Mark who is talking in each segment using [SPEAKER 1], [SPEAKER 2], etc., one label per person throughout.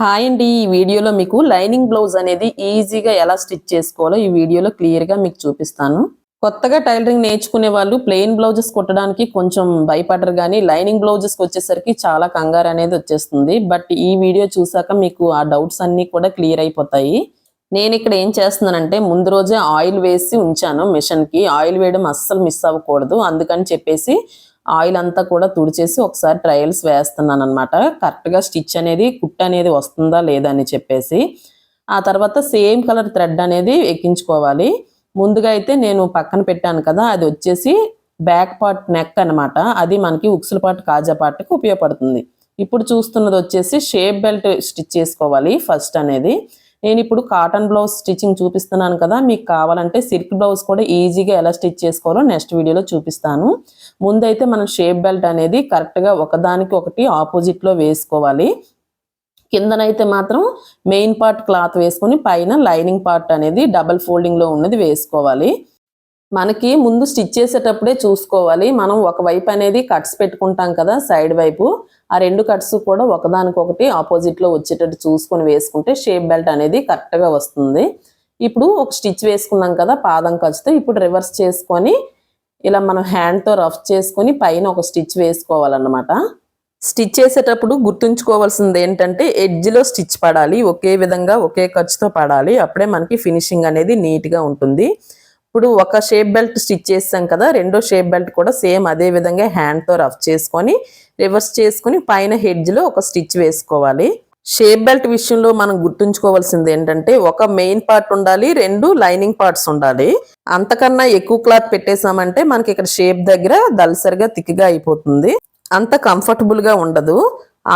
[SPEAKER 1] Hi అండి. ఈ వీడియోలో మీకు లైనింగ్ బ్లౌజ్ అనేది ఈజీగా ఎలా స్టిచ్ చేసుకోవాలో ఈ వీడియోలో క్లియర్గా మీకు చూపిస్తాను. కొత్తగా టైలరింగ్ నేర్చుకునే వాళ్ళు ప్లెయిన్ బ్లౌజెస్ కుట్టడానికి కొంచెం భయపడరు కానీ లైనింగ్ బ్లౌజెస్ వచ్చేసరికి చాలా కంగారు అనేది వచ్చేస్తుంది. బట్ ఈ వీడియో చూసాక మీకు ఆ డౌట్స్ అన్ని కూడా క్లియర్ అయిపోతాయి. నేను ఇక్కడ ఏం చేస్తున్నానంటే ముందు రోజే ఆయిల్ వేసి ఉంచాను మిషన్కి ఆయిల్ వేయడం అస్సలు మిస్ అవ్వకూడదు. అందుకని చెప్పేసి ఆయిల్ అంతా కూడా తుడిచేసి ఒకసారి ట్రయల్స్ వేస్తున్నాను అనమాట కరెక్ట్గా స్టిచ్ అనేది కుట్ అనేది వస్తుందా లేదా అని చెప్పేసి. ఆ తర్వాత సేమ్ కలర్ థ్రెడ్ అనేది ఎక్కించుకోవాలి. ముందుగా అయితే నేను పక్కన పెట్టాను కదా అది వచ్చేసి బ్యాక్ పార్ట్ నెక్ అనమాట అది మనకి ఉక్సుల పార్ట్ కాజా పార్ట్కి ఉపయోగపడుతుంది. ఇప్పుడు చూస్తున్నది వచ్చేసి షేప్ బెల్ట్ స్టిచ్ చేసుకోవాలి ఫస్ట్ అనేది. నేను ఇప్పుడు కాటన్ బ్లౌజ్ స్టిచ్చింగ్ చూపిస్తున్నాను కదా మీకు కావాలంటే సిల్క్ బ్లౌజ్ కూడా ఈజీగా ఎలా స్టిచ్ చేసుకోవాలో నెక్స్ట్ వీడియోలో చూపిస్తాను. ముందైతే మనం షేప్ బెల్ట్ అనేది కరెక్ట్గా ఒకదానికి ఒకటి ఆపోజిట్లో వేసుకోవాలి. కిందనైతే మాత్రం మెయిన్ పార్ట్ క్లాత్ వేసుకొని పైన లైనింగ్ పార్ట్ అనేది డబల్ ఫోల్డింగ్లో ఉన్నది వేసుకోవాలి. మనకి ముందు స్టిచ్ చేసేటప్పుడే చూసుకోవాలి. మనం ఒక వైపు అనేది కట్స్ పెట్టుకుంటాం కదా సైడ్ వైపు. ఆ రెండు కట్స్ కూడా ఒకదానికొకటి ఆపోజిట్లో వచ్చేటట్టు చూసుకొని వేసుకుంటే షేప్ బెల్ట్ అనేది కరెక్ట్గా వస్తుంది. ఇప్పుడు ఒక స్టిచ్ వేసుకున్నాం కదా పాదం ఖర్చుతో ఇప్పుడు రివర్స్ చేసుకొని ఇలా మనం హ్యాండ్తో రఫ్ చేసుకొని పైన ఒక స్టిచ్ వేసుకోవాలన్నమాట. స్టిచ్ చేసేటప్పుడు గుర్తుంచుకోవాల్సింది ఏంటంటే ఎడ్జ్లో స్టిచ్ పడాలి ఒకే విధంగా ఒకే ఖర్చుతో పడాలి అప్పుడే మనకి ఫినిషింగ్ అనేది నీట్గా ఉంటుంది. ఇప్పుడు ఒక షేప్ బెల్ట్ స్టిచ్ చేసాం కదా రెండో షేప్ బెల్ట్ కూడా సేమ్ అదే విధంగా హ్యాండ్తో రఫ్ చేసుకొని రివర్స్ చేసుకొని పైన హెడ్జ్లో ఒక స్టిచ్ వేసుకోవాలి. షేప్ బెల్ట్ విషయంలో మనం గుర్తుంచుకోవాల్సింది ఏంటంటే ఒక మెయిన్ పార్ట్ ఉండాలి రెండు లైనింగ్ పార్ట్స్ ఉండాలి. అంతకన్నా ఎక్కువ క్లాత్ పెట్టేసామంటే మనకి ఇక్కడ షేప్ దగ్గర దలసరిగా తిక్గా అయిపోతుంది. అంత కంఫర్టబుల్గా ఉండదు.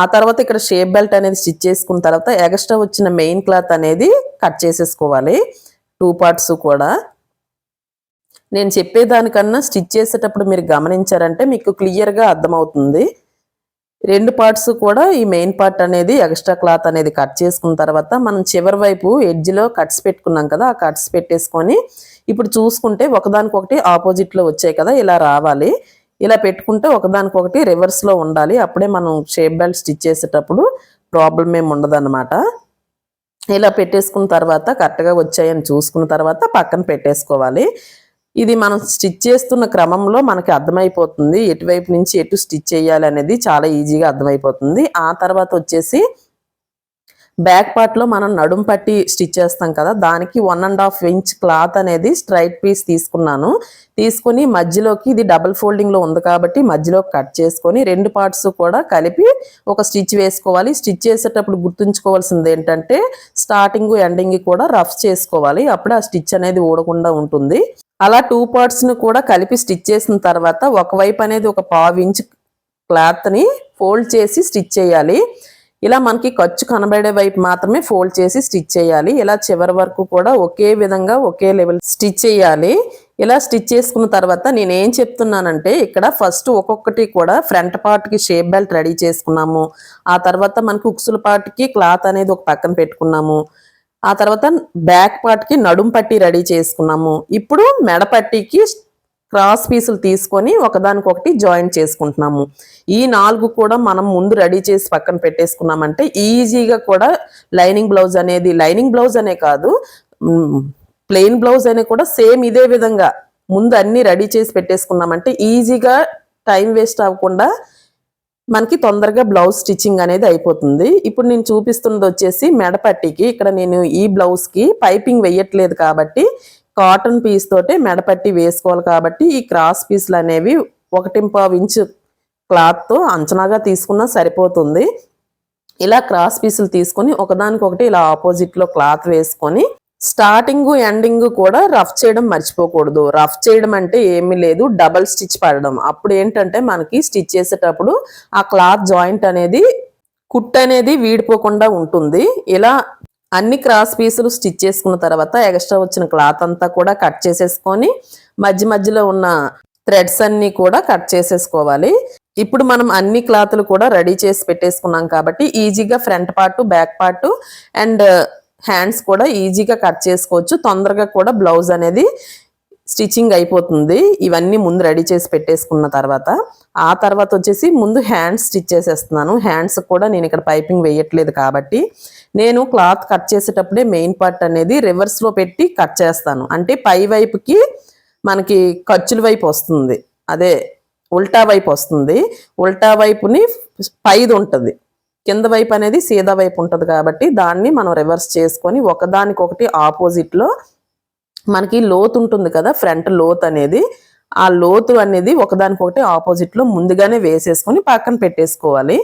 [SPEAKER 1] ఆ తర్వాత ఇక్కడ షేప్ బెల్ట్ అనేది స్టిచ్ చేసుకున్న తర్వాత ఎక్స్ట్రా వచ్చిన మెయిన్ క్లాత్ అనేది కట్ చేసేసుకోవాలి. టూ పార్ట్స్ కూడా. నేను చెప్పేదానికన్నా స్టిచ్ చేసేటప్పుడు మీరు గమనించారంటే మీకు క్లియర్గా అర్థమవుతుంది. రెండు పార్ట్స్ కూడా ఈ మెయిన్ పార్ట్ అనేది ఎక్స్ట్రా క్లాత్ అనేది కట్ చేసుకున్న తర్వాత మనం చివరి వైపు ఎడ్జ్లో కట్స్ పెట్టుకున్నాం కదా ఆ కట్స్ పెట్టేసుకొని ఇప్పుడు చూసుకుంటే ఒకదానికొకటి ఆపోజిట్లో వచ్చాయి కదా ఇలా రావాలి. ఇలా పెట్టుకుంటే ఒకదానికొకటి రివర్స్లో ఉండాలి. అప్పుడే మనం షేప్ బెల్ట్ స్టిచ్ చేసేటప్పుడు ప్రాబ్లం ఏమి ఉండదన్నమాట. ఇలా పెట్టేసుకున్న తర్వాత కరెక్ట్గా వచ్చాయని చూసుకున్న తర్వాత పక్కన పెట్టేసుకోవాలి. ఇది మనం స్టిచ్ చేస్తున్న క్రమంలో మనకి అర్థమైపోతుంది. ఎటువైపు నుంచి ఎటు స్టిచ్ చేయాలి అనేది చాలా ఈజీగా అర్థమైపోతుంది. ఆ తర్వాత వచ్చేసి బ్యాక్ పార్ట్లో మనం నడుం పట్టి స్టిచ్ చేస్తాం కదా దానికి one and half inch cloth అనేది స్ట్రైట్ పీస్ తీసుకున్నాను. తీసుకొని మధ్యలోకి ఇది డబుల్ ఫోల్డింగ్లో ఉంది కాబట్టి మధ్యలో కట్ చేసుకొని రెండు పార్ట్స్ కూడా కలిపి ఒక స్టిచ్ వేసుకోవాలి. స్టిచ్ చేసేటప్పుడు గుర్తుంచుకోవాల్సింది ఏంటంటే స్టార్టింగ్ ఎండింగ్ కూడా రఫ్ చేసుకోవాలి. అప్పుడు ఆ స్టిచ్ అనేది ఊడకుండా ఉంటుంది. అలా టూ పార్ట్స్ని కూడా కలిపి స్టిచ్ చేసిన తర్వాత ఒకవైపు అనేది ఒక పావు ఇంచ్ క్లాత్ని ఫోల్డ్ చేసి స్టిచ్ చేయాలి. ఇలా మనకి ఖర్చు కనబడే వైపు మాత్రమే ఫోల్డ్ చేసి స్టిచ్ చేయాలి. ఇలా చివరి వరకు కూడా ఒకే విధంగా ఒకే లెవెల్ స్టిచ్ చేయాలి. ఇలా స్టిచ్ చేసుకున్న తర్వాత నేను ఏం చెప్తున్నానంటే ఇక్కడ ఫస్ట్ ఒక్కొక్కటి కూడా ఫ్రంట్ పార్ట్కి షేప్ బెల్ట్ రెడీ చేసుకున్నాము. ఆ తర్వాత మనకి ఉక్సుల పార్ట్కి క్లాత్ అనేది ఒక పక్కన పెట్టుకున్నాము. ఆ తర్వాత బ్యాక్ పార్ట్కి నడుం పట్టి రెడీ చేసుకున్నాము. ఇప్పుడు మెడ పట్టీకి క్రాస్ పీసులు తీసుకొని ఒకదానికొకటి జాయింట్ చేసుకుంటున్నాము. ఈ నాలుగు కూడా మనం ముందు రెడీ చేసి పక్కన పెట్టేసుకున్నామంటే ఈజీగా కూడా లైనింగ్ బ్లౌజ్ అనేది లైనింగ్ బ్లౌజ్ అనే కాదు ప్లెయిన్ బ్లౌజ్ అనే కూడా సేమ్ ఇదే విధంగా ముందు అన్ని రెడీ చేసి పెట్టేసుకున్నామంటే ఈజీగా టైం వేస్ట్ అవ్వకుండా మనకి తొందరగా బ్లౌజ్ స్టిచ్చింగ్ అనేది అయిపోతుంది. ఇప్పుడు నేను చూపిస్తున్నది వచ్చేసి మెడపట్టికి. ఇక్కడ నేను ఈ బ్లౌజ్కి పైపింగ్ వేయట్లేదు కాబట్టి కాటన్ పీస్ తోటే మెడపట్టి వేసుకోవాలి కాబట్టి ఈ క్రాస్ పీస్లు అనేవి ఒకటింపావు ఇంచు క్లాత్తో అంచనాగా తీసుకున్నా సరిపోతుంది. ఇలా క్రాస్ పీసులు తీసుకొని ఒకదానికొకటి ఇలా ఆపోజిట్లో క్లాత్ వేసుకొని స్టార్టింగ్ ఎండింగ్ కూడా రఫ్ చేయడం మర్చిపోకూడదు. రఫ్ చేయడం అంటే ఏమీ లేదు. డబల్ స్టిచ్ పడడం. అప్పుడు ఏంటంటే మనకి స్టిచ్ చేసేటప్పుడు ఆ క్లాత్ జాయింట్ అనేది కుట్ అనేది వీడిపోకుండా ఉంటుంది. ఇలా అన్ని క్రాస్ పీసులు స్టిచ్ చేసుకున్న తర్వాత ఎక్స్ట్రా వచ్చిన క్లాత్ అంతా కూడా కట్ చేసేసుకొని మధ్య మధ్యలో ఉన్న థ్రెడ్స్ అన్నీ కూడా కట్ చేసేసుకోవాలి. ఇప్పుడు మనం అన్ని క్లాతులు కూడా రెడీ చేసి పెట్టేసుకున్నాం కాబట్టి ఈజీగా front part back part and hands కూడా ఈజీగా కట్ చేసుకోవచ్చు. తొందరగా కూడా బ్లౌజ్ అనేది స్టిచ్చింగ్ అయిపోతుంది. ఇవన్నీ ముందు రెడీ చేసి పెట్టేసుకున్న తర్వాత ఆ తర్వాత వచ్చేసి ముందు హ్యాండ్స్ స్టిచ్ చేసేస్తున్నాను. హ్యాండ్స్ కూడా నేను ఇక్కడ పైపింగ్ వేయట్లేదు కాబట్టి నేను క్లాత్ కట్ చేసేటప్పుడే మెయిన్ పార్ట్ అనేది రివర్స్లో పెట్టి కట్ చేస్తాను. అంటే పై వైపుకి మనకి ఖర్చుల వైపు వస్తుంది. అదే ఉల్టా వైపు వస్తుంది. ఉల్టా వైపుని పైది ఉంటుంది. కింద వైపు అనేది సీదా వైపు ఉంటుంది కాబట్టి దాన్ని మనం రివర్స్ చేసుకొని ఒకదానికొకటి ఆపోజిట్లో మనకి లోతు ఉంటుంది కదా ఫ్రంట్ లోత్ అనేది. ఆ లోతు అనేది ఒకదానికొకటి ఆపోజిట్లో ముందుగానే వేసేసుకొని పక్కన పెట్టేసుకోవాలి.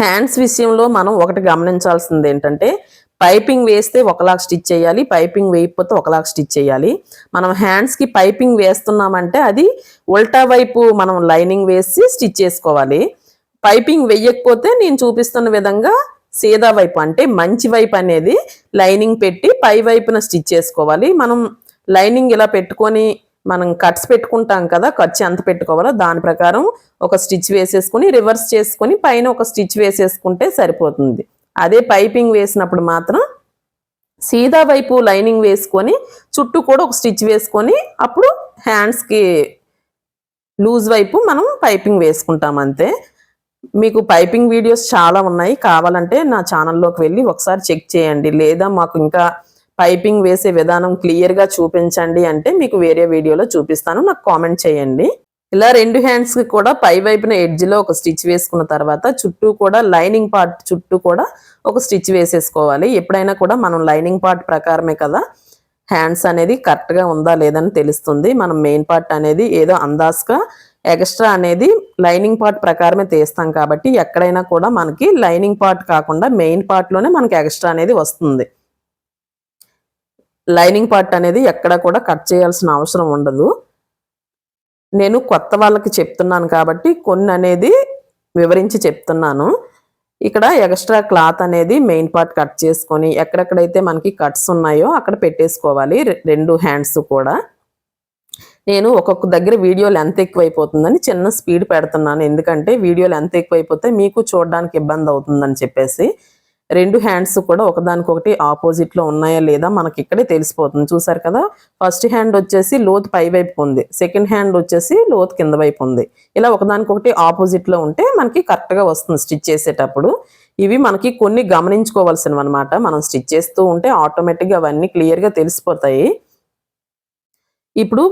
[SPEAKER 1] హ్యాండ్స్ విషయంలో మనం ఒకటి గమనించాల్సింది ఏంటంటే పైపింగ్ వేస్తే ఒకలాగా స్టిచ్ చేయాలి పైపింగ్ వేయకపోతే ఒకలాగా స్టిచ్ చేయాలి. మనం హ్యాండ్స్కి పైపింగ్ వేస్తున్నామంటే అది ఉల్టా వైపు మనం లైనింగ్ వేసి స్టిచ్ చేసుకోవాలి. పైపింగ్ వేయకపోతే నేను చూపిస్తున్న విధంగా సీదా వైపు అంటే మంచి వైపు అనేది లైనింగ్ పెట్టి పై వైపున స్టిచ్ చేసుకోవాలి. మనం లైనింగ్ ఇలా పెట్టుకొని మనం కట్స్ పెట్టుకుంటాం కదా ఖర్చు ఎంత పెట్టుకోవాలో దాని ప్రకారం ఒక స్టిచ్ వేసేసుకుని రివర్స్ చేసుకొని పైన ఒక స్టిచ్ వేసేసుకుంటే సరిపోతుంది. అదే పైపింగ్ వేసినప్పుడు మాత్రం సీదా వైపు లైనింగ్ వేసుకొని చుట్టూ కూడా ఒక స్టిచ్ వేసుకొని అప్పుడు హ్యాండ్స్కి లూజ్ వైపు మనం పైపింగ్ వేసుకుంటాం అంతే. మీకు పైపింగ్ వీడియోస్ చాలా ఉన్నాయి. కావాలంటే నా ఛానల్లోకి వెళ్ళి ఒకసారి చెక్ చేయండి. లేదా మాకు ఇంకా పైపింగ్ వేసే విధానం క్లియర్గా చూపించండి అంటే మీకు వేరే వీడియోలో చూపిస్తాను. నాకు కామెంట్ చేయండి. ఇలా రెండు హ్యాండ్స్కి కూడా పై వైపున ఎడ్జ్లో ఒక స్టిచ్ వేసుకున్న తర్వాత చుట్టూ కూడా లైనింగ్ పార్ట్ చుట్టూ కూడా ఒక స్టిచ్ వేసేసుకోవాలి. ఎప్పుడైనా కూడా మనం లైనింగ్ పార్ట్ ప్రకారమే కదా హ్యాండ్స్ అనేది కరెక్ట్గా ఉందా లేదని తెలుస్తుంది. మనం మెయిన్ పార్ట్ అనేది ఏదో అందాజ్గా ఎక్స్ట్రా అనేది లైనింగ్ పార్ట్ ప్రకారమే తీస్తాం కాబట్టి ఎక్కడైనా కూడా మనకి లైనింగ్ పార్ట్ కాకుండా మెయిన్ పార్ట్లోనే మనకి ఎక్స్ట్రా అనేది వస్తుంది. లైనింగ్ పార్ట్ అనేది ఎక్కడ కూడా కట్ చేయాల్సిన అవసరం ఉండదు. నేను కొత్త వాళ్ళకి చెప్తున్నాను కాబట్టి కొన్ని అనేది వివరించి చెప్తున్నాను. ఇక్కడ ఎక్స్ట్రా క్లాత్ అనేది మెయిన్ పార్ట్ కట్ చేసుకొని ఎక్కడెక్కడైతే మనకి కట్స్ ఉన్నాయో అక్కడ పెట్టేసుకోవాలి. రెండు హ్యాండ్స్ కూడా. నేను ఒక్కొక్క దగ్గర వీడియో లెంత్ ఎక్కువైపోతుందని చిన్న స్పీడ్ పెడుతున్నాను. ఎందుకంటే వీడియో లెంత్ ఎక్కువైపోతే మీకు చూడడానికి ఇబ్బంది అవుతుందని చెప్పేసి రెండు హ్యాండ్స్ కూడా ఒకదానికొకటి ఆపోజిట్లో ఉన్నాయా లేదా మనకి ఇక్కడే తెలిసిపోతుంది. చూసారు కదా? ఫస్ట్ హ్యాండ్ వచ్చేసి లోతు పై వైపు ఉంది. సెకండ్ హ్యాండ్ వచ్చేసి లోతు కింద వైపు ఉంది. ఇలా ఒకదానికొకటి ఆపోజిట్లో ఉంటే మనకి కరెక్ట్గా వస్తుంది స్టిచ్ చేసేటప్పుడు. ఇవి మనకి కొన్ని గమనించుకోవాల్సినవి అనమాట మనం స్టిచ్ చేస్తూ ఉంటే ఆటోమేటిక్గా అవన్నీ క్లియర్గా తెలిసిపోతాయి. ఇప్పుడు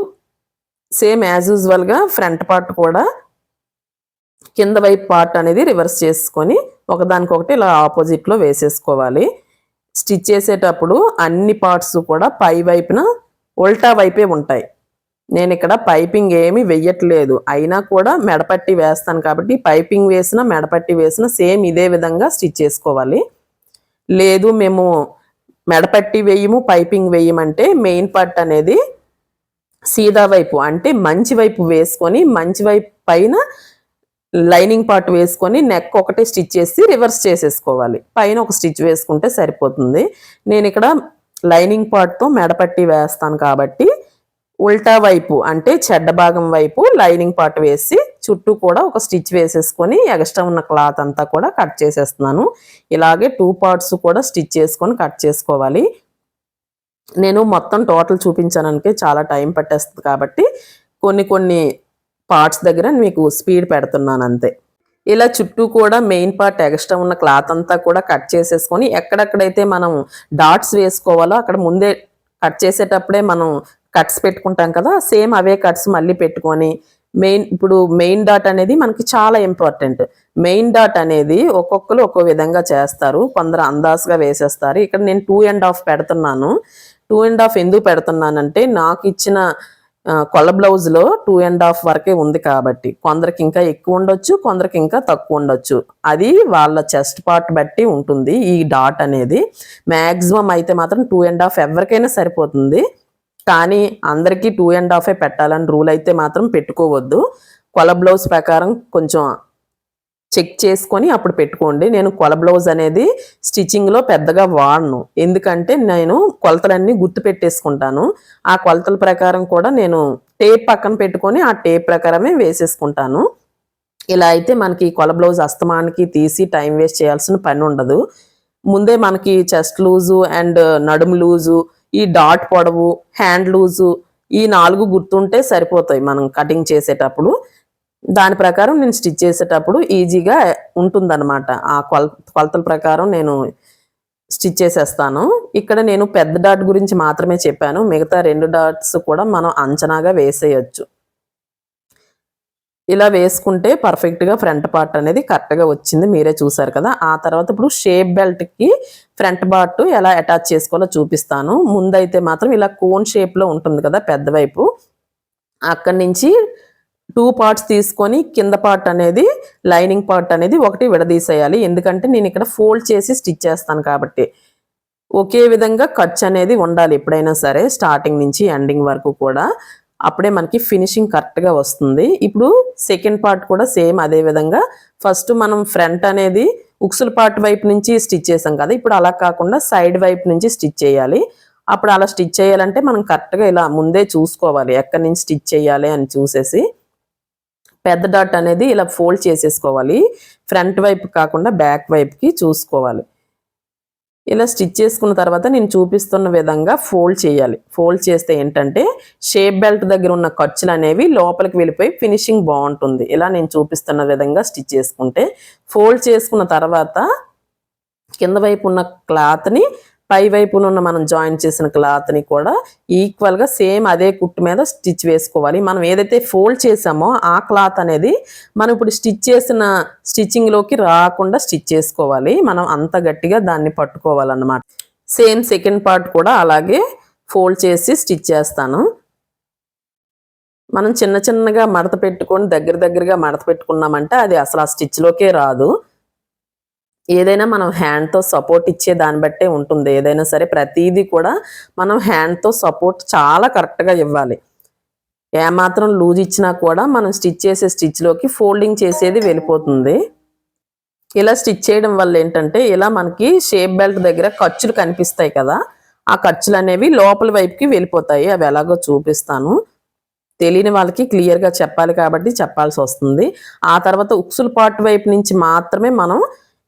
[SPEAKER 1] సేమ్ యాజ్ యూజువల్గా ఫ్రంట్ పార్ట్ కూడా కింద వైపు పార్ట్ అనేది రివర్స్ చేసుకొని ఒకదానికొకటి ఇలా ఆపోజిట్లో వేసేసుకోవాలి. స్టిచ్ చేసేటప్పుడు అన్ని పార్ట్స్ కూడా పై వైపున ఉల్టా వైపే ఉంటాయి. నేను ఇక్కడ పైపింగ్ ఏమి వెయ్యట్లేదు. అయినా కూడా మెడపట్టి వేస్తాను కాబట్టి పైపింగ్ వేసిన మెడపట్టి వేసిన సేమ్ ఇదే విధంగా స్టిచ్ చేసుకోవాలి. లేదు మేము మెడపట్టి వేయము పైపింగ్ వేయమంటే మెయిన్ పార్ట్ అనేది సీదా వైపు అంటే మంచి వైపు వేసుకొని మంచి వైపు పైన లైనింగ్ పార్ట్ వేసుకొని నెక్ ఒకటే స్టిచ్ చేసి రివర్స్ చేసేసుకోవాలి. పైన ఒక స్టిచ్ వేసుకుంటే సరిపోతుంది. నేను ఇక్కడ లైనింగ్ పార్ట్తో మెడపట్టి వేస్తాను కాబట్టి ఉల్టా వైపు అంటే చెడ్డ భాగం వైపు లైనింగ్ పార్ట్ వేసి చుట్టూ కూడా ఒక స్టిచ్ వేసేసుకొని ఎక్స్ట్రా ఉన్న క్లాత్ అంతా కూడా కట్ చేసేస్తున్నాను. ఇలాగే టూ పార్ట్స్ కూడా స్టిచ్ చేసుకొని కట్ చేసుకోవాలి. నేను మొత్తం టోటల్ చూపించడానికి చాలా టైం పట్టేస్తుంది కాబట్టి కొన్ని కొన్ని పార్ట్స్ దగ్గర మీకు స్పీడ్ పెడుతున్నాను అంతే. ఇలా చుట్టూ కూడా మెయిన్ పార్ట్ ఎక్స్ట్రా ఉన్న క్లాత్ అంతా కూడా కట్ చేసేసుకొని ఎక్కడెక్కడైతే మనం డాట్స్ వేసుకోవాలో అక్కడ ముందే కట్ చేసేటప్పుడే మనం కట్స్ పెట్టుకుంటాం కదా సేమ్ అవే కట్స్ మళ్ళీ పెట్టుకొని మెయిన్ ఇప్పుడు మెయిన్ డాట్ అనేది మనకి చాలా ఇంపార్టెంట్. మెయిన్ డాట్ అనేది ఒక్కొక్కరు ఒక్కో విధంగా చేస్తారు కొందరు అందాజుగా వేసేస్తారు. ఇక్కడ నేను టూ అండ్ హాఫ్ పెడుతున్నాను. టూ అండ్ హాఫ్ ఎందుకు పెడుతున్నానంటే నాకు ఇచ్చిన కొల్ల బ్లౌజ్లో టూ అండ్ హాఫ్ వరకే ఉంది కాబట్టి. కొందరికి ఇంకా ఎక్కువ ఉండొచ్చు కొందరికి ఇంకా తక్కువ ఉండొచ్చు. అది వాళ్ళ చెస్ట్ పార్ట్ బట్టి ఉంటుంది ఈ డాట్ అనేది. మ్యాక్సిమం అయితే మాత్రం టూ అండ్ హాఫ్ ఎవరికైనా సరిపోతుంది. కానీ అందరికీ టూ అండ్ హాఫే పెట్టాలని రూల్ అయితే మాత్రం పెట్టుకోవద్దు. కొల బ్లౌజ్ ప్రకారం కొంచెం చెక్ చేసుకొని అప్పుడు పెట్టుకోండి. నేను కొల బ్లౌజ్ అనేది స్టిచ్చింగ్లో పెద్దగా వాడను. ఎందుకంటే నేను కొలతలన్నీ గుర్తు పెట్టేసుకుంటాను. ఆ కొలతల ప్రకారం కూడా నేను టేప్ పక్కన పెట్టుకొని ఆ టేప్ ప్రకారమే వేసేసుకుంటాను. ఇలా అయితే మనకి కొల బ్లౌజ్ అస్తమానికి తీసి టైం వేస్ట్ చేయాల్సిన పని ఉండదు. ముందే మనకి చెస్ట్ లూజు అండ్ నడుము లూజు ఈ డాట్ పొడవు హ్యాండ్ లూజు ఈ నాలుగు గుర్తుంటే సరిపోతాయి మనం కటింగ్ చేసేటప్పుడు. దాని ప్రకారం నేను స్టిచ్ చేసేటప్పుడు ఈజీగా ఉంటుందన్నమాట. ఆ కొల కొలతల ప్రకారం నేను స్టిచ్ చేసేస్తాను. ఇక్కడ నేను పెద్ద డాట్ గురించి మాత్రమే చెప్పాను. మిగతా రెండు డాట్స్ కూడా మనం అంచనాగా వేసేయచ్చు. ఇలా వేసుకుంటే పర్ఫెక్ట్గా ఫ్రంట్ పార్ట్ అనేది కరెక్ట్గా వచ్చింది. మీరే చూసారు కదా. ఆ తర్వాత ఇప్పుడు షేప్ బెల్ట్కి ఫ్రంట్ పార్ట్ ఎలా అటాచ్ చేసుకోవాలో చూపిస్తాను. ముందైతే మాత్రం ఇలా కోన్ షేప్లో ఉంటుంది కదా పెద్ద వైపు. అక్కడి నుంచి టూ పార్ట్స్ తీసుకొని కింద పార్ట్ అనేది లైనింగ్ పార్ట్ అనేది ఒకటి విడదీసేయాలి. ఎందుకంటే నేను ఇక్కడ ఫోల్డ్ చేసి స్టిచ్ చేస్తాను కాబట్టి. ఒకే విధంగా ఖర్చు అనేది ఉండాలి ఎప్పుడైనా సరే స్టార్టింగ్ నుంచి ఎండింగ్ వరకు కూడా. అప్పుడే మనకి ఫినిషింగ్ కరెక్ట్గా వస్తుంది. ఇప్పుడు సెకండ్ పార్ట్ కూడా సేమ్ అదే విధంగా. ఫస్ట్ మనం ఫ్రంట్ అనేది ఉక్సుల పార్ట్ వైపు నుంచి స్టిచ్ చేసాం కదా ఇప్పుడు అలా కాకుండా సైడ్ వైపు నుంచి స్టిచ్ చేయాలి. అప్పుడు అలా స్టిచ్ చేయాలంటే మనం కరెక్ట్గా ఇలా ముందే చూసుకోవాలి. ఎక్కడి నుంచి స్టిచ్ చేయాలి అని చూసేసి. పెద్ద డాట్ అనేది ఇలా ఫోల్డ్ చేసేసుకోవాలి. ఫ్రంట్ వైపు కాకుండా బ్యాక్ వైపుకి చూసుకోవాలి. ఇలా స్టిచ్ చేసుకున్న తర్వాత నేను చూపిస్తున్న విధంగా ఫోల్డ్ చేయాలి. ఫోల్డ్ చేస్తే ఏంటంటే షేప్ బెల్ట్ దగ్గర ఉన్న ఖర్చులు అనేవి లోపలికి వెళ్ళిపోయి ఫినిషింగ్ బాగుంటుంది. ఇలా నేను చూపిస్తున్న విధంగా స్టిచ్ చేసుకుంటే ఫోల్డ్ చేసుకున్న తర్వాత కింద వైపు ఉన్న క్లాత్ని పై వైపున ఉన్న మనం జాయిన్ చేసిన క్లాత్ని కూడా ఈక్వల్గా సేమ్ అదే కుట్టు మీద స్టిచ్ వేసుకోవాలి. మనం ఏదైతే ఫోల్డ్ చేసామో ఆ క్లాత్ అనేది మనం ఇప్పుడు స్టిచ్ చేసిన స్టిచ్చింగ్లోకి రాకుండా స్టిచ్ చేసుకోవాలి. మనం అంత గట్టిగా దాన్ని పట్టుకోవాలన్నమాట. సేమ్ సెకండ్ పార్ట్ కూడా అలాగే ఫోల్డ్ చేసి స్టిచ్ చేస్తాను. మనం చిన్న చిన్నగా మడత పెట్టుకొని దగ్గర దగ్గరగా మడత పెట్టుకున్నామంటే అది అసలు ఆ స్టిచ్లోకే రాదు. ఏదైనా మనం హ్యాండ్తో సపోర్ట్ ఇచ్చే దాన్ని బట్టే ఉంటుంది. ఏదైనా సరే ప్రతిదీ కూడా మనం హ్యాండ్తో సపోర్ట్ చాలా కరెక్ట్గా ఇవ్వాలి. ఏమాత్రం లూజ్ ఇచ్చినా కూడా మనం స్టిచ్ చేసే స్టిచ్లోకి ఫోల్డింగ్ చేసేది వెళ్ళిపోతుంది. ఇలా స్టిచ్ చేయడం వల్ల ఏంటంటే ఇలా మనకి షేప్ బెల్ట్ దగ్గర ఖర్చులు కనిపిస్తాయి కదా ఆ ఖర్చులు అనేవి లోపల వైపుకి వెళ్ళిపోతాయి. అవి ఎలాగో చూపిస్తాను. తెలియని వాళ్ళకి క్లియర్గా చెప్పాలి కాబట్టి చెప్పాల్సి వస్తుంది. ఆ తర్వాత ఉక్సుల పార్ట్ వైపు నుంచి మాత్రమే మనం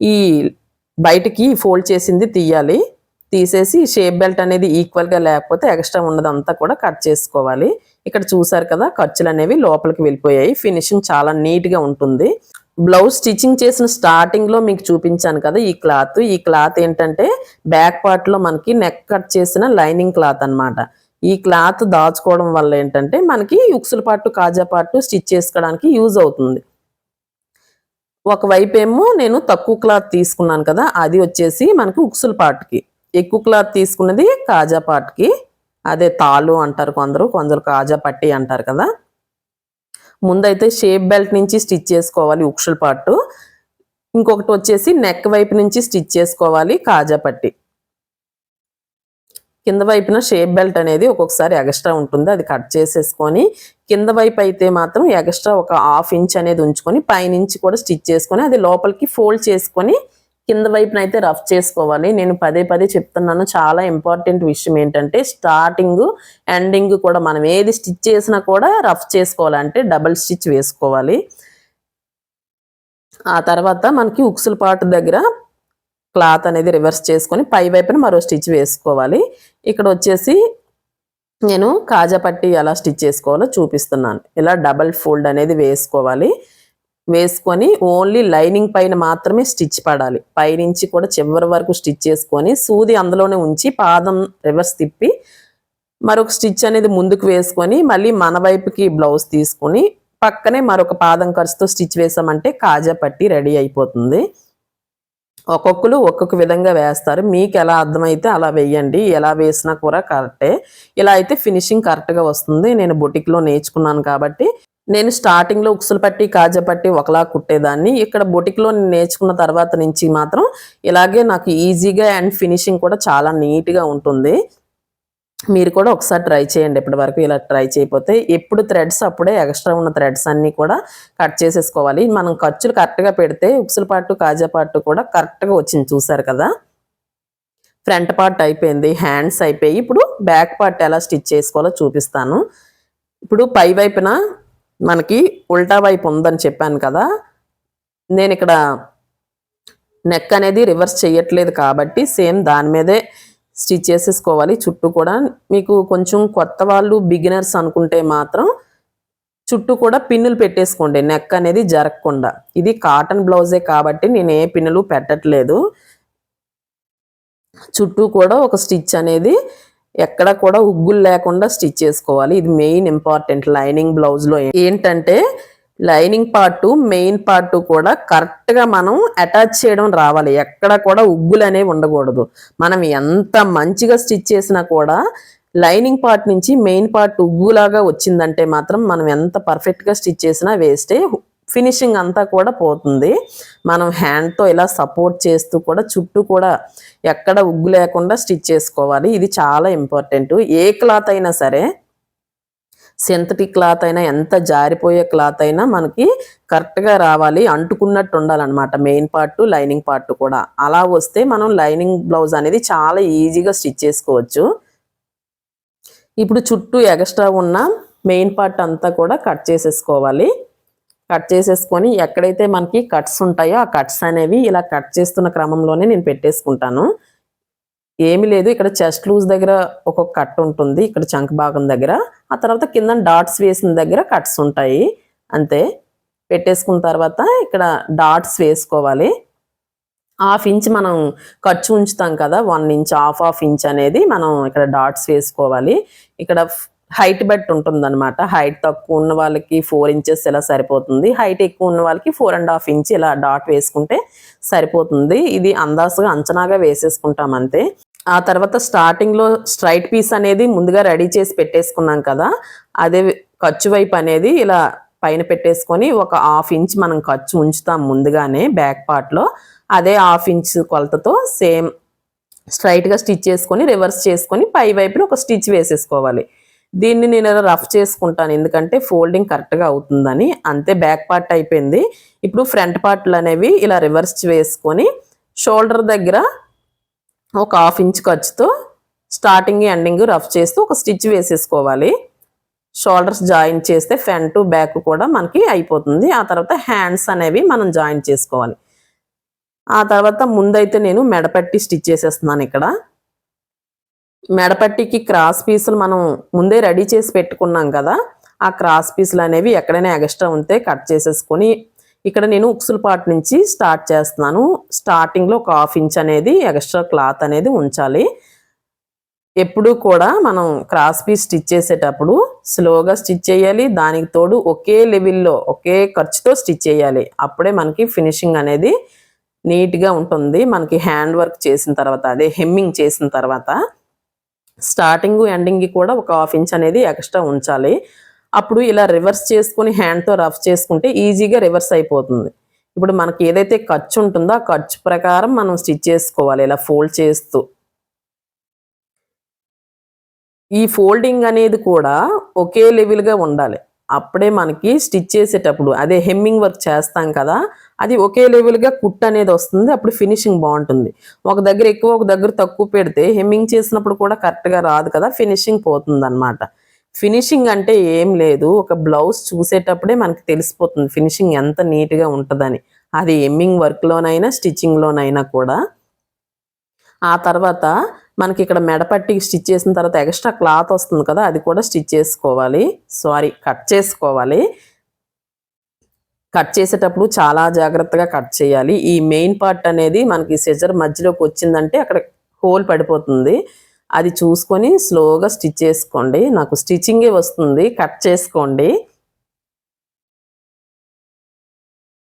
[SPEAKER 1] ఈ బయటికి ఫోల్డ్ చేసింది తీయాలి. తీసేసి షేప్ బెల్ట్ అనేది ఈక్వల్గా లేకపోతే ఎక్స్ట్రా ఉన్నదంతా కూడా కట్ చేసుకోవాలి. ఇక్కడ చూసారు కదా ఖర్చులు అనేవి లోపలికి వెళ్ళిపోయాయి. ఫినిషింగ్ చాలా నీట్గా ఉంటుంది. బ్లౌజ్ స్టిచ్చింగ్ చేసిన స్టార్టింగ్లో మీకు చూపించాను కదా ఈ క్లాత్. ఈ క్లాత్ ఏంటంటే బ్యాక్ పార్ట్లో మనకి నెక్ కట్ చేసిన లైనింగ్ క్లాత్ అన్నమాట. ఈ క్లాత్ దాచుకోవడం వల్ల ఏంటంటే మనకి ఉక్సుల పాటు కాజా పాటు స్టిచ్ చేసుకోవడానికి యూజ్ అవుతుంది. ఒకవైపు ఏమో నేను తక్కువ క్లాత్ తీసుకున్నాను కదా అది వచ్చేసి మనకి ఉక్సుల పాటకి. ఎక్కువ క్లాత్ తీసుకున్నది కాజా పాటకి. అదే తాలు అంటారు కొందరు కొందరు కాజా పట్టి అంటారు కదా. ముందైతే షేప్ బెల్ట్ నుంచి స్టిచ్ చేసుకోవాలి ఉక్షుల పార్ట్ ఇంకొకటి వచ్చేసి నెక్ వైపు నుంచి స్టిచ్ చేసుకోవాలి కాజా పట్టి. కింద వైపున షేప్ బెల్ట్ అనేది ఒక్కొక్కసారి ఎక్స్ట్రా ఉంటుంది. అది కట్ చేసేసుకొని కింద వైపు అయితే మాత్రం ఎక్స్ట్రా ఒక హాఫ్ ఇంచ్ అనేది ఉంచుకొని పైనుంచి కూడా స్టిచ్ చేసుకొని అది లోపలికి ఫోల్డ్ చేసుకొని కింద వైపున అయితే రఫ్ చేసుకోవాలి. నేను పదే పదే చెప్తున్నాను. చాలా ఇంపార్టెంట్ విషయం ఏంటంటే స్టార్టింగ్ ఎండింగ్ కూడా మనం ఏది స్టిచ్ చేసినా కూడా రఫ్ చేసుకోవాలంటే డబల్ స్టిచ్ వేసుకోవాలి. ఆ తర్వాత మనకి ఉక్సుల పాటు దగ్గర క్లాత్ అనేది రివర్స్ చేసుకొని పై వైపున మరో స్టిచ్ వేసుకోవాలి. ఇక్కడ వచ్చేసి నేను కాజా పట్టి ఎలా స్టిచ్ చేసుకోవాలో చూపిస్తున్నాను. ఇలా డబల్ ఫోల్డ్ అనేది వేసుకోవాలి. వేసుకొని ఓన్లీ లైనింగ్ పైన మాత్రమే స్టిచ్ పడాలి. పైనుంచి కూడా చివరి వరకు స్టిచ్ చేసుకొని సూది అందులోనే ఉంచి పాదం రివర్స్ తిప్పి మరొక స్టిచ్ అనేది ముందుకు వేసుకొని మళ్ళీ మన వైపుకి బ్లౌజ్ తీసుకొని పక్కనే మరొక పాదం ఖర్చుతో స్టిచ్ వేసామంటే కాజా పట్టి రెడీ అయిపోతుంది. ఒక్కొక్కరు ఒక్కొక్క విధంగా వేస్తారు. మీకు ఎలా అర్థమైతే అలా వేయండి. ఎలా వేసినా కూడా కరెక్టే. ఇలా అయితే ఫినిషింగ్ కరెక్ట్గా వస్తుంది. నేను బొటిక్లో నేర్చుకున్నాను కాబట్టి నేను స్టార్టింగ్లో ఉక్సులు పట్టి కాజా పట్టి ఒకలా కుట్టేదాన్ని. ఇక్కడ బొటిక్లో నేర్చుకున్న తర్వాత నుంచి మాత్రం ఇలాగే నాకు ఈజీగా అండ్ ఫినిషింగ్ కూడా చాలా నీట్గా ఉంటుంది. మీరు కూడా ఒకసారి ట్రై చేయండి ఇప్పటి వరకు ఇలా ట్రై చేయకపోతే. ఎప్పుడు థ్రెడ్స్ అప్పుడే ఎక్స్ట్రా ఉన్న థ్రెడ్స్ అన్నీ కూడా కట్ చేసేసుకోవాలి. మనం ఖర్చులు కరెక్ట్గా పెడితే ఉక్సుల పాటు కాజా పాటు కూడా కరెక్ట్గా వచ్చింది చూసారు కదా. ఫ్రంట్ పార్ట్ అయిపోయింది హ్యాండ్స్ అయిపోయి. ఇప్పుడు బ్యాక్ పార్ట్ ఎలా స్టిచ్ చేసుకోవాలో చూపిస్తాను. ఇప్పుడు పై వైపున మనకి ఉల్టా వైపు ఉందని చెప్పాను కదా. నేను ఇక్కడ నెక్ అనేది రివర్స్ చేయట్లేదు కాబట్టి సేమ్ దాని మీదే స్టిచ్ చేసేసుకోవాలి. చుట్టూ కూడా మీకు కొంచెం కొత్త వాళ్ళు బిగినర్స్ అనుకుంటే మాత్రం చుట్టూ కూడా పిన్నులు పెట్టేసుకోండి. నెక్ అనేది జరగకుండా. ఇది కాటన్ బ్లౌజే కాబట్టి నేను ఏ పిన్నులు పెట్టట్లేదు. చుట్టూ కూడా ఒక స్టిచ్ అనేది ఎక్కడ కూడా ఉగ్గులు లేకుండా స్టిచ్ చేసుకోవాలి. ఇది మెయిన్ ఇంపార్టెంట్ లైనింగ్ బ్లౌజ్లో ఏంటంటే లైనింగ్ పార్ట్ మెయిన్ పార్ట్ కూడా కరెక్ట్గా మనం అటాచ్ చేయడం రావాలి. ఎక్కడ కూడా ఉగ్గులు అనేవి ఉండకూడదు. మనం ఎంత మంచిగా స్టిచ్ చేసినా కూడా లైనింగ్ పార్ట్ నుంచి మెయిన్ పార్ట్ ఉగ్గులాగా వచ్చిందంటే మాత్రం మనం ఎంత పర్ఫెక్ట్గా స్టిచ్ చేసినా వేస్టే ఫినిషింగ్ అంతా కూడా పోతుంది. మనం హ్యాండ్తో ఇలా సపోర్ట్ చేస్తూ కూడా చుట్టూ కూడా ఎక్కడ ఉగ్గు లేకుండా స్టిచ్ చేసుకోవాలి. ఇది చాలా ఇంపార్టెంట్ ఏ క్లాత్ అయినా సరే సింథటిక్ క్లాత్ అయినా ఎంత జారిపోయే క్లాత్ అయినా మనకి కరెక్ట్గా రావాలి. అంటుకున్నట్టు ఉండాలన్నమాట. మెయిన్ పార్ట్ లైనింగ్ పార్ట్ కూడా. అలా వస్తే మనం లైనింగ్ బ్లౌజ్ అనేది చాలా ఈజీగా స్టిచ్ చేసుకోవచ్చు. ఇప్పుడు చుట్టూ ఎక్స్ట్రా ఉన్న మెయిన్ పార్ట్ అంతా కూడా కట్ చేసేసుకోవాలి. కట్ చేసేసుకొని ఎక్కడైతే మనకి కట్స్ ఉంటాయో ఆ కట్స్ అనేవి ఇలా కట్ చేస్తున్న క్రమంలోనే నేను పెట్టేసుకుంటాను. ఏమీ లేదు. ఇక్కడ చెస్ట్ లూజ్ దగ్గర ఒక కట్ ఉంటుంది. ఇక్కడ చంక భాగం దగ్గర. ఆ తర్వాత కింద డాట్స్ వేసిన దగ్గర కట్స్ ఉంటాయి. అంతే. పెట్టేసుకున్న తర్వాత ఇక్కడ డాట్స్ వేసుకోవాలి. హాఫ్ ఇంచ్ మనం ఖర్చు ఉంచుతాం కదా. One inch half half inch అనేది మనం ఇక్కడ డాట్స్ వేసుకోవాలి. ఇక్కడ హైట్ బట్టి ఉంటుందన్నమాట. హైట్ తక్కువ ఉన్న వాళ్ళకి ఫోర్ ఇంచెస్ ఇలా సరిపోతుంది? హైట్ ఎక్కువ ఉన్న వాళ్ళకి ఫోర్ అండ్ హాఫ్ ఇంచ్ ఇలా డాట్ వేసుకుంటే సరిపోతుంది. ఇది అందాసుగా అంచనాగా వేసేసుకుంటాం అంతే. ఆ తర్వాత స్టార్టింగ్లో స్ట్రైట్ పీస్ అనేది ముందుగా రెడీ చేసి పెట్టేసుకున్నాం కదా అదే ఖర్చు వైపు అనేది ఇలా పైన పెట్టేసుకొని ఒక హాఫ్ ఇంచ్ మనం ఖర్చు ఉంచుతాం ముందుగానే బ్యాక్ పార్ట్లో. అదే హాఫ్ ఇంచ్ కొలతతో సేమ్ స్ట్రైట్గా స్టిచ్ చేసుకొని రివర్స్ చేసుకొని పై వైపున ఒక స్టిచ్ వేసేసుకోవాలి. దీన్ని నేను ఇలా రఫ్ చేసుకుంటాను. ఎందుకంటే ఫోల్డింగ్ కరెక్ట్గా అవుతుందని. అంతే బ్యాక్ పార్ట్ అయిపోయింది. ఇప్పుడు ఫ్రంట్ పార్ట్లు అనేవి ఇలా రివర్స్ వేసుకొని షోల్డర్ దగ్గర ఒక హాఫ్ ఇంచ్ ఖర్చుతో స్టార్టింగ్ ఎండింగ్ రఫ్ చేస్తూ ఒక స్టిచ్ వేసేసుకోవాలి. షోల్డర్స్ జాయిన్ చేస్తే ఫ్రంట్ బ్యాక్ కూడా మనకి అయిపోతుంది. ఆ తర్వాత హ్యాండ్స్ అనేవి మనం జాయిన్ చేసుకోవాలి. ఆ తర్వాత ముందైతే నేను మెడపట్టి స్టిచ్ చేసేస్తున్నాను ఇక్కడ. మెడపట్టికి క్రాస్ పీసులు మనం ముందే రెడీ చేసి పెట్టుకున్నాం కదా ఆ క్రాస్ పీసులు అనేవి ఎక్కడైనా ఎక్స్ట్రా ఉంటే కట్ చేసేసుకొని ఇక్కడ నేను ఉక్సుల పాటు నుంచి స్టార్ట్ చేస్తున్నాను. స్టార్టింగ్లో ఒక హాఫ్ ఇంచ్ అనేది ఎక్స్ట్రా క్లాత్ అనేది ఉంచాలి. ఎప్పుడు కూడా మనం క్రాస్ పీస్ స్టిచ్ చేసేటప్పుడు స్లోగా స్టిచ్ చేయాలి. దానికి తోడు ఒకే లెవెల్లో ఒకే ఖర్చుతో స్టిచ్ చేయాలి. అప్పుడే మనకి ఫినిషింగ్ అనేది నీట్గా ఉంటుంది. మనకి హ్యాండ్ వర్క్ చేసిన తర్వాత అదే హెమ్మింగ్ చేసిన తర్వాత స్టార్టింగ్ ఎండింగ్కి కూడా ఒక హాఫ్ ఇంచ్ అనేది ఎక్స్ట్రా ఉంచాలి. అప్పుడు ఇలా రివర్స్ చేసుకుని హ్యాండ్తో రఫ్ చేసుకుంటే ఈజీగా రివర్స్ అయిపోతుంది. ఇప్పుడు మనకి ఏదైతే ఖర్చు ఉంటుందో ఆ ఖర్చు ప్రకారం మనం స్టిచ్ చేసుకోవాలి ఇలా ఫోల్డ్ చేస్తూ. ఈ ఫోల్డింగ్ అనేది కూడా ఒకే లెవెల్గా ఉండాలి. అప్పుడే మనకి స్టిచ్ చేసేటప్పుడు అదే హెమ్మింగ్ వర్క్ చేస్తాం కదా అది ఒకే లెవెల్గా కుట్ అనేది వస్తుంది అప్పుడు ఫినిషింగ్ బాగుంటుంది. ఒక దగ్గర ఎక్కువ ఒక దగ్గర తక్కువ పెడితే హెమ్మింగ్ చేసినప్పుడు కూడా కరెక్ట్గా రాదు కదా ఫినిషింగ్ పోతుంది అనమాట ఫినిషింగ్ అంటే ఏం లేదు ఒక బ్లౌజ్ చూసేటప్పుడే మనకి తెలిసిపోతుంది ఫినిషింగ్ ఎంత నీట్గా ఉంటుందని. అది హెమ్మింగ్ వర్క్లోనైనా స్టిచ్చింగ్లోనైనా కూడా ఆ తర్వాత మనకి ఇక్కడ మెడపట్టి స్టిచ్ చేసిన తర్వాత ఎక్స్ట్రా క్లాత్ వస్తుంది కదా అది కూడా స్టిచ్ చేసుకోవాలి. సారీ కట్ చేసుకోవాలి. కట్ చేసేటప్పుడు చాలా జాగ్రత్తగా కట్ చేయాలి. ఈ మెయిన్ పార్ట్ అనేది మనకి సెజర్ మధ్యలోకి వచ్చిందంటే అక్కడ హోల్ పడిపోతుంది. అది చూసుకొని స్లోగా స్టిచ్ చేసుకోండి. నాకు స్టిచ్చింగే వస్తుంది. కట్ చేసుకోండి.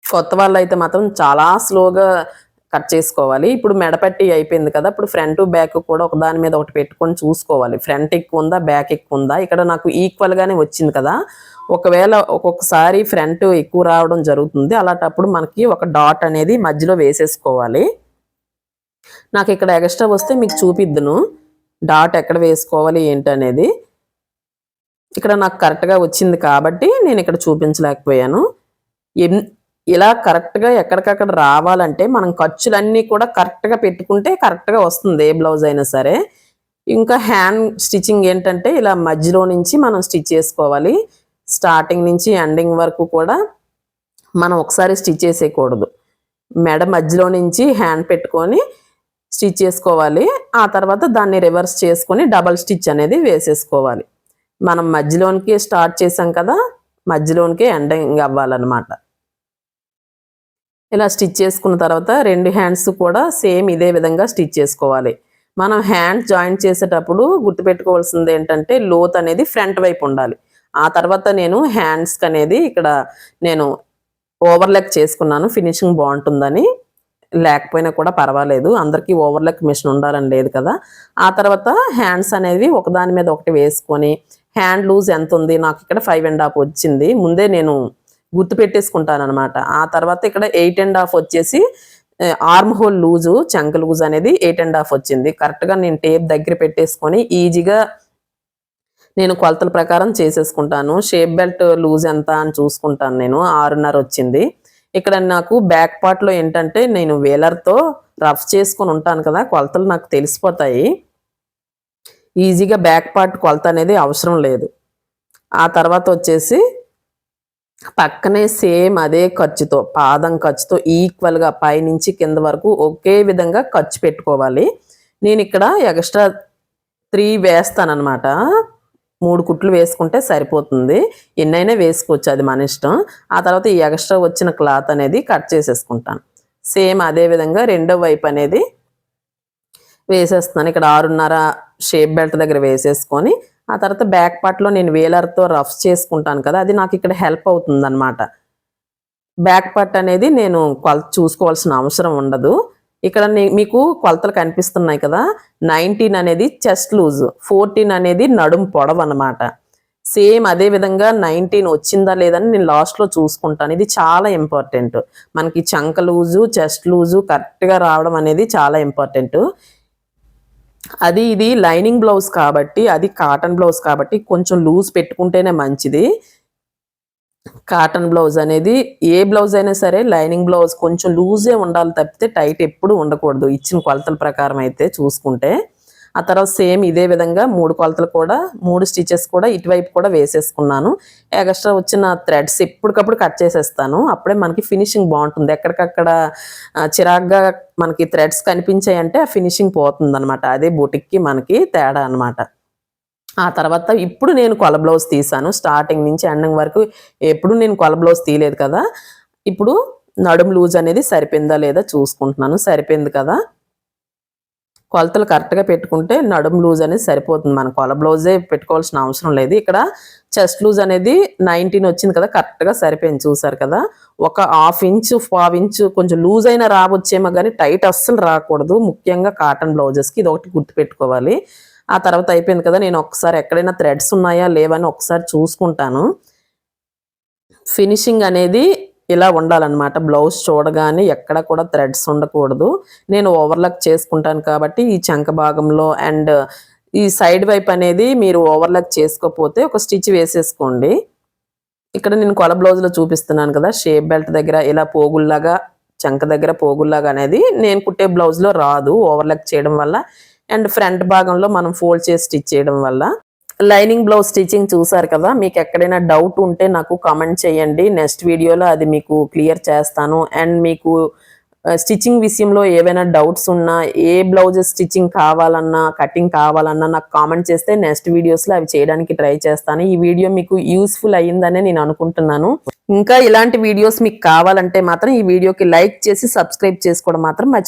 [SPEAKER 1] కొత్త వాళ్ళు అయితే మాత్రం చాలా స్లోగా కట్ చేసుకోవాలి. ఇప్పుడు మెడపట్టి అయిపోయింది కదా ఇప్పుడు ఫ్రంట్ బ్యాక్ కూడా ఒక దాని మీద ఒకటి పెట్టుకొని చూసుకోవాలి. ఫ్రంట్ ఎక్కువ ఉందా బ్యాక్ ఎక్కువ ఉందా? ఇక్కడ నాకు ఈక్వల్గానే వచ్చింది కదా. ఒకవేళ ఒక్కొక్కసారి ఫ్రంట్ ఎక్కువ రావడం జరుగుతుంది. అలాంటప్పుడు మనకి ఒక డాట్ అనేది మధ్యలో వేసేసుకోవాలి. నాకు ఇక్కడ ఎక్స్ట్రా వస్తే మీకు చూపిద్దును. డాట్ ఎక్కడ వేసుకోవాలి ఏంటి అనేది ఇక్కడ నాకు కరెక్ట్గా వచ్చింది కాబట్టి నేను ఇక్కడ చూపించలేకపోయాను. ఇలా కరెక్ట్గా ఎక్కడికక్కడ రావాలంటే మనం ఖర్చులన్నీ కూడా కరెక్ట్గా పెట్టుకుంటే కరెక్ట్గా వస్తుంది ఏ బ్లౌజ్ అయినా సరే. ఇంకా హ్యాండ్ స్టిచ్చింగ్ ఏంటంటే ఇలా మధ్యలో నుంచి మనం స్టిచ్ చేసుకోవాలి. స్టార్టింగ్ నుంచి ఎండింగ్ వరకు కూడా మనం ఒకసారి స్టిచ్ చేసేయకూడదు. మెడ మధ్యలో నుంచి హ్యాండ్ పెట్టుకొని స్టిచ్ చేసుకోవాలి. ఆ తర్వాత దాన్ని రివర్స్ చేసుకొని డబల్ స్టిచ్ అనేది వేసేసుకోవాలి. మనం మధ్యలోనికి స్టార్ట్ చేసాం కదా మధ్యలోనికి ఎండింగ్ అవ్వాలన్నమాట. ఇలా స్టిచ్ చేసుకున్న తర్వాత రెండు హ్యాండ్స్ కూడా సేమ్ ఇదే విధంగా స్టిచ్ చేసుకోవాలి. మనం హ్యాండ్ జాయింట్ చేసేటప్పుడు గుర్తుపెట్టుకోవాల్సింది ఏంటంటే లోత్ అనేది ఫ్రంట్ వైపు ఉండాలి. ఆ తర్వాత నేను హ్యాండ్స్కి అనేది ఇక్కడ నేను ఓవర్లెక్ చేసుకున్నాను. ఫినిషింగ్ బాగుంటుందని. లేకపోయినా కూడా పర్వాలేదు. అందరికీ ఓవర్లెక్ మిషన్ ఉండాలని లేదు కదా. ఆ తర్వాత హ్యాండ్స్ అనేవి ఒకదాని మీద ఒకటి వేసుకొని హ్యాండ్ లూజ్ ఎంత ఉంది? నాకు ఇక్కడ ఫైవ్ అండ్ హాఫ్ వచ్చింది. ముందే నేను గుర్తు పెట్టేసుకుంటాను అనమాట ఆ తర్వాత ఇక్కడ ఎయిట్ అండ్ హాఫ్ వచ్చేసి ఆర్మ్ హోల్ లూజు చంక లూజ్ అనేది ఎయిట్ అండ్ హాఫ్ వచ్చింది. కరెక్ట్గా నేను టేప్ దగ్గర పెట్టేసుకొని ఈజీగా నేను కొలతల ప్రకారం చేసేసుకుంటాను. షేప్ బెల్ట్ లూజ్ ఎంత అని చూసుకుంటాను నేను. ఆరున్నర వచ్చింది. ఇక్కడ నాకు బ్యాక్ పార్ట్లో ఏంటంటే నేను వేలర్తో రఫ్ చేసుకొని ఉంటాను కదా కొలతలు నాకు తెలిసిపోతాయి. ఈజీగా బ్యాక్ పార్ట్ కొలత అనేది అవసరం లేదు. ఆ తర్వాత వచ్చేసి పక్కనే సేమ్ అదే ఖర్చుతో పాదం ఖర్చుతో ఈక్వల్గా పైనుంచి కింద వరకు ఒకే విధంగా ఖర్చు పెట్టుకోవాలి. నేను ఇక్కడ ఎక్స్ట్రా త్రీ వేస్తానమాట మూడు కుట్లు వేసుకుంటే సరిపోతుంది. ఎన్నైనా వేసుకోవచ్చు అది మన ఇష్టం. ఆ తర్వాత ఈ ఎక్స్ట్రా వచ్చిన క్లాత్ అనేది కట్ చేసేసుకుంటాను. సేమ్ అదే విధంగా రెండో వైపు అనేది వేసేస్తున్నాను. ఇక్కడ ఆరున్నర షేప్ బెల్ట్ దగ్గర వేసేసుకొని ఆ తర్వాత బ్యాక్ పార్ట్లో నేను వేలర్తో రఫ్ చేసుకుంటాను కదా అది నాకు ఇక్కడ హెల్ప్ అవుతుంది అనమాట బ్యాక్ పార్ట్ అనేది నేను కొల చూసుకోవాల్సిన అవసరం ఉండదు. ఇక్కడ మీకు కొలతలు కనిపిస్తున్నాయి కదా నైన్టీన్ అనేది చెస్ట్ లూజ్ ఫోర్టీన్ అనేది నడుం పొడవు అనమాట సేమ్ అదే విధంగా నైన్టీన్ వచ్చిందా లేదని నేను లాస్ట్లో చూసుకుంటాను. ఇది చాలా ఇంపార్టెంట్. మనకి చంక లూజు చెస్ట్ లూజు కరెక్ట్గా రావడం అనేది చాలా ఇంపార్టెంట్. అది ఇది లైనింగ్ బ్లౌజ్ కాబట్టి అది కాటన్ బ్లౌజ్ కాబట్టి కొంచెం లూజ్ పెట్టుకుంటేనే మంచిది. కాటన్ బ్లౌజ్ అనేది ఏ బ్లౌజ్ అయినా సరే లైనింగ్ బ్లౌజ్ కొంచెం లూజే ఉండాలి తప్పితే టైట్ ఎప్పుడు ఉండకూడదు. ఇచ్చిన కొలతల ప్రకారం అయితే చూసుకుంటే. ఆ తర్వాత సేమ్ ఇదే విధంగా మూడు కొలతలు కూడా మూడు స్టిచెస్ కూడా ఇటువైపు కూడా వేసేసుకున్నాను. ఎక్స్ట్రా వచ్చిన థ్రెడ్స్ ఎప్పటికప్పుడు కట్ చేసేస్తాను. అప్పుడే మనకి ఫినిషింగ్ బాగుంటుంది. ఎక్కడికక్కడ చిరాగ్గా మనకి థ్రెడ్స్ కనిపించాయంటే ఆ ఫినిషింగ్ పోతుంది అనమాట అదే బుటిక్కి మనకి తేడా అన్నమాట. ఆ తర్వాత ఇప్పుడు నేను కొల బ్లౌజ్ తీసాను. స్టార్టింగ్ నుంచి ఎండింగ్ వరకు ఎప్పుడు నేను కొల బ్లౌజ్ తీయలేదు కదా. ఇప్పుడు నడుము లూజ్ అనేది సరిపోయిందా లేదా చూసుకుంటున్నాను. సరిపోయింది కదా. కొలతలు కరెక్ట్గా పెట్టుకుంటే నడుము లూజ్ అనేది సరిపోతుంది. మన కొల బ్లౌజే పెట్టుకోవాల్సిన అవసరం లేదు. ఇక్కడ చెస్ట్ లూజ్ అనేది నైన్టీన్ వచ్చింది కదా కరెక్ట్గా సరిపోయింది. చూసారు కదా? ఒక హాఫ్ ఇంచ్ ఫావ్ ఇంచ్ కొంచెం లూజ్ అయినా రావచ్చేమో కానీ టైట్ అస్సలు రాకూడదు. ముఖ్యంగా కాటన్ బ్లౌజెస్కి ఇది ఒకటి గుర్తుపెట్టుకోవాలి. ఆ తర్వాత అయిపోయింది కదా నేను ఒకసారి ఎక్కడైనా థ్రెడ్స్ ఉన్నాయా లేవని ఒకసారి చూసుకుంటాను. ఫినిషింగ్ అనేది ఇలా ఉండాలన్నమాట. బ్లౌజ్ చూడగానే ఎక్కడ కూడా థ్రెడ్స్ ఉండకూడదు. నేను ఓవర్లక్ చేసుకుంటాను కాబట్టి ఈ చంక భాగంలో అండ్ ఈ సైడ్ వైపు అనేది మీరు ఓవర్లక్ చేసుకోకపోతే ఒక స్టిచ్ వేసేసుకోండి. ఇక్కడ నేను కొల బ్లౌజ్లో చూపిస్తున్నాను కదా షేప్ బెల్ట్ దగ్గర ఇలా పోగుల్లాగా చంక దగ్గర పోగుల్లాగా అనేది నేను కుట్టే బ్లౌజ్లో రాదు ఓవర్లక్ చేయడం వల్ల. అండ్ ఫ్రంట్ భాగంలో మనం ఫోల్డ్ చేసి స్టిచ్ చేయడం వల్ల. లైనింగ్ బ్లౌజ్ స్టిచ్చింగ్ చూసారు కదా మీకు ఎక్కడైనా డౌట్ ఉంటే నాకు కామెంట్ చేయండి. నెక్స్ట్ వీడియోలో అది మీకు క్లియర్ చేస్తాను. అండ్ మీకు స్టిచ్చింగ్ విషయంలో ఏవైనా డౌట్స్ ఉన్నా ఏ బ్లౌజ్ స్టిచ్చింగ్ కావాలన్నా కటింగ్ కావాలన్నా నాకు కామెంట్ చేస్తే నెక్స్ట్ వీడియోస్లో అవి చేయడానికి ట్రై చేస్తాను. ఈ వీడియో మీకు యూస్ఫుల్ అయ్యిందనే నేను అనుకుంటున్నాను. ఇంకా ఇలాంటి వీడియోస్ మీకు కావాలంటే మాత్రం ఈ వీడియోకి లైక్ చేసి సబ్స్క్రైబ్ చేసుకోవడం మాత్రం మర్చిపో